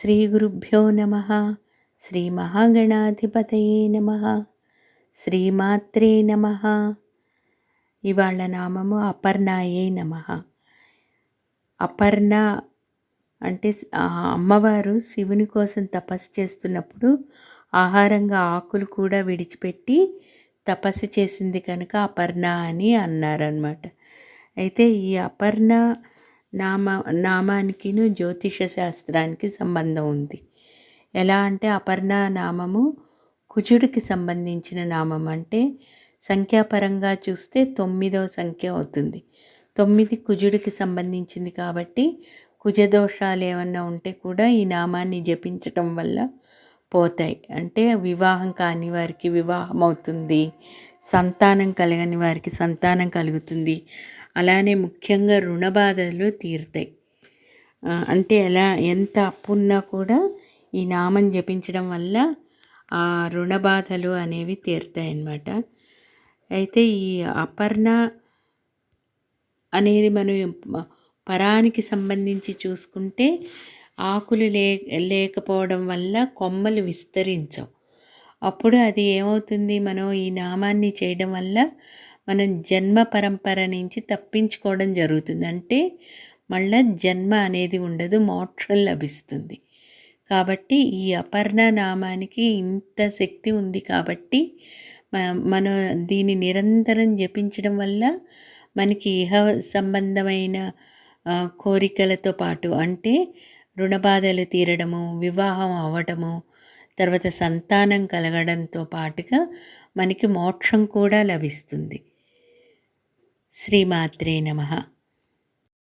శ్రీ గురుభ్యో నమ. శ్రీ మహాగణాధిపతయే నమ. శ్రీమాత్రే నమ. ఇవాళ నామము అపర్ణాయే నమ. అపర్ణ అంటే అమ్మవారు శివుని కోసం తపస్సు చేస్తున్నప్పుడు ఆహారంగా ఆకులు కూడా విడిచిపెట్టి తపస్సు చేసింది కనుక అపర్ణ అని అన్నారనమాట అయితే ఈ అపర్ణ నామ నామానికిను జ్యోతిష శాస్త్రానికి సంబంధం ఉంది. ఎలా అంటే అపర్ణ నామము కుజుడికి సంబంధించిన నామం అంటే సంఖ్యాపరంగా చూస్తే తొమ్మిదవ సంఖ్య అవుతుంది. తొమ్మిది కుజుడికి సంబంధించింది కాబట్టి కుజదోషాలు ఏమన్నా ఉంటే కూడా ఈ నామాన్ని జపించటం వల్ల పోతాయి. అంటే వివాహం కాని వారికి వివాహం అవుతుంది సంతానం కలగని వారికి సంతానం కలుగుతుంది. అలానే ముఖ్యంగా రుణ బాధలు తీరుతాయి అంటే ఎలా ఎంత అప్పున్నా కూడా ఈ నామం జపించడం వల్ల ఆ రుణ బాధలు అనేవి తీరుతాయి అన్నమాట అయితే ఈ అపర్ణ అనేది మనం పరానికి సంబంధించి చూసుకుంటే ఆకులు లే లేకపోవడం వల్ల కొమ్మలు విస్తరించవు. అప్పుడు అది ఏమవుతుంది? మనం ఈ నామాన్ని చేయడం వల్ల మనం జన్మ పరంపర నుంచి తప్పించుకోవడం జరుగుతుంది. అంటే మళ్ళా జన్మ అనేది ఉండదు మోక్షం లభిస్తుంది. కాబట్టి ఈ అపర్ణ నామానికి ఇంత శక్తి ఉంది కాబట్టి మనం దీన్ని నిరంతరం జపించడం వల్ల మనకి ఇహ సంబంధమైన కోరికలతో పాటు అంటే రుణబాధలు తీరడము వివాహం అవ్వటము తర్వాత సంతానం కలగడంతో పాటుగా మనకి మోక్షం కూడా లభిస్తుంది. శ్రీమాత్రే నమ.